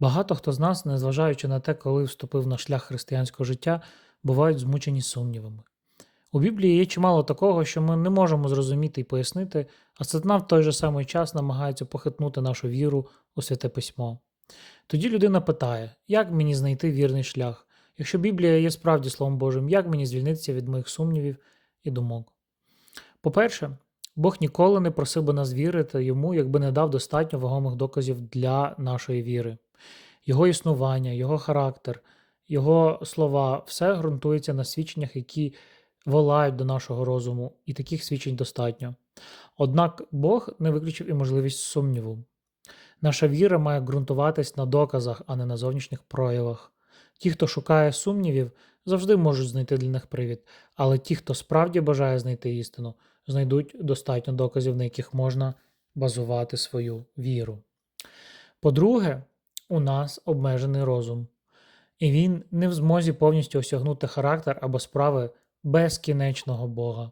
Багато хто з нас, незважаючи на те, коли вступив на шлях християнського життя, бувають змучені сумнівами. У Біблії є чимало такого, що ми не можемо зрозуміти і пояснити, а сатана в той же самий час намагається похитнути нашу віру у святе письмо. Тоді людина питає, як мені знайти вірний шлях? Якщо Біблія є справді Словом Божим, як мені звільнитися від моїх сумнівів і думок? По-перше, Бог ніколи не просив би нас вірити йому, якби не дав достатньо вагомих доказів для нашої віри. Його існування, його характер, його слова все ґрунтується на свідченнях, які волають до нашого розуму, і таких свідчень достатньо. Однак Бог не виключив і можливість сумніву. Наша віра має ґрунтуватись на доказах, а не на зовнішніх проявах. Ті, хто шукає сумнівів, завжди можуть знайти для них привід, але ті, хто справді бажає знайти істину, знайдуть достатньо доказів, на яких можна базувати свою віру. По-друге, у нас обмежений розум, і він не в змозі повністю осягнути характер або справи безкінечного Бога.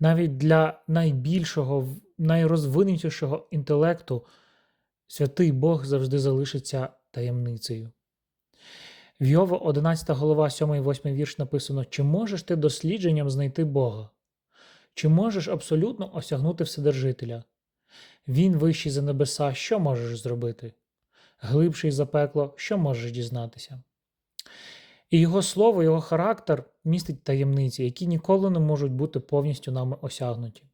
Навіть для найбільшого, найрозвинутішого інтелекту святий Бог завжди залишиться таємницею. В Йова 11 голова 7-8 вірш написано: Чи можеш ти дослідженням знайти Бога? Чи можеш абсолютно осягнути Вседержителя? Він вищий за небеса, що можеш зробити? Глибший за пекло, що можеш дізнатися? І його слово, його характер містить таємниці, які ніколи не можуть бути повністю нами осягнуті.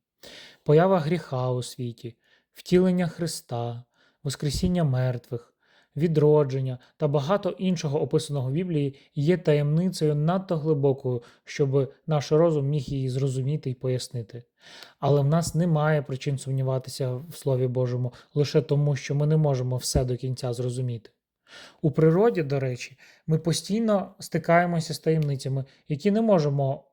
Поява гріха у світі, втілення Христа, Воскресіння мертвих, відродження та багато іншого описаного в Біблії є таємницею надто глибокою, щоб наш розум міг її зрозуміти і пояснити. Але в нас немає причин сумніватися в Слові Божому лише тому, що ми не можемо все до кінця зрозуміти. У природі, до речі, ми постійно стикаємося з таємницями, які не можемо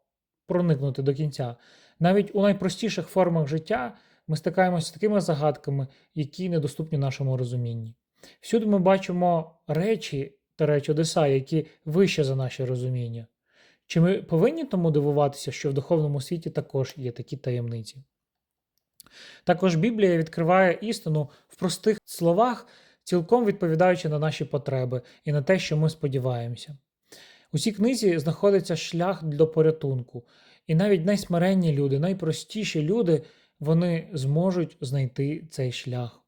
проникнути до кінця. Навіть у найпростіших формах життя ми стикаємося з такими загадками, які недоступні нашому розумінні. Всюди ми бачимо речі та чудеса, які вище за наше розуміння. Чи ми повинні тому дивуватися, що в духовному світі також є такі таємниці? Також Біблія відкриває істину в простих словах, цілком відповідаючи на наші потреби і на те, що ми сподіваємося. У цій книзі знаходиться шлях до порятунку, і навіть найсмиренні люди, найпростіші люди, вони зможуть знайти цей шлях.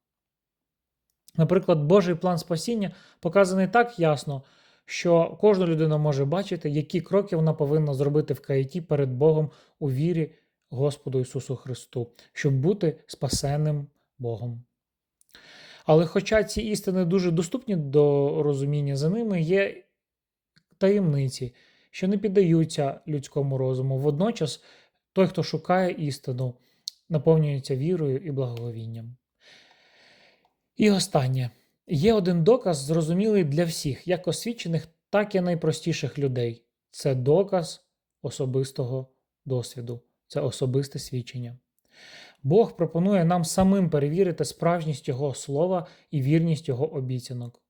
Наприклад, Божий план спасіння показаний так ясно, що кожна людина може бачити, які кроки вона повинна зробити в каяті перед Богом у вірі Господу Ісусу Христу, щоб бути спасенним Богом. Але хоча ці істини дуже доступні до розуміння, за ними є таємниці, що не піддаються людському розуму. Водночас той, хто шукає істину, наповнюється вірою і благовінням. І останнє. Є один доказ, зрозумілий для всіх, як освічених, так і найпростіших людей. Це доказ особистого досвіду, це особисте свідчення. Бог пропонує нам самим перевірити справжність Його слова і вірність Його обіцянок.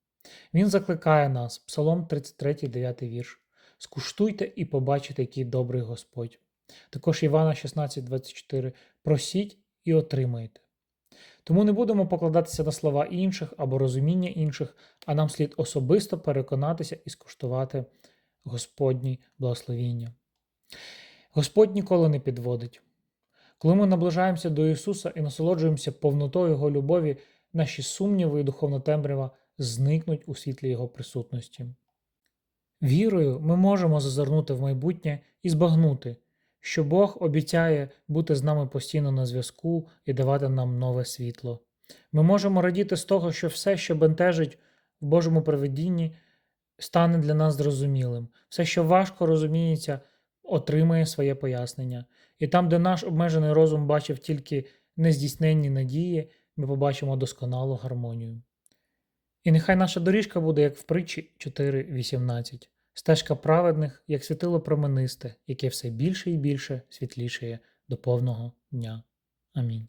Він закликає нас, Псалом 33, 9 вірш. Скуштуйте і побачите, який добрий Господь. Також Івана 16, 24. Просіть і отримаєте. Тому не будемо покладатися на слова інших або розуміння інших, а нам слід особисто переконатися і скуштувати Господні благословіння. Господь ніколи не підводить. Коли ми наближаємося до Ісуса і насолоджуємося повнотою Його любові, наші сумніви і духовна темрява зникнуть у світлі Його присутності. Вірою ми можемо зазирнути в майбутнє і збагнути, що Бог обіцяє бути з нами постійно на зв'язку і давати нам нове світло. Ми можемо радіти з того, що все, що бентежить в Божому проведінні, стане для нас зрозумілим. Все, що важко розуміється, отримає своє пояснення. І там, де наш обмежений розум бачив тільки нездійсненні надії, ми побачимо досконалу гармонію. І нехай наша доріжка буде, як в притчі 4.18, стежка праведних, як світило променисте, яке все більше і більше світлішає до повного дня. Амінь.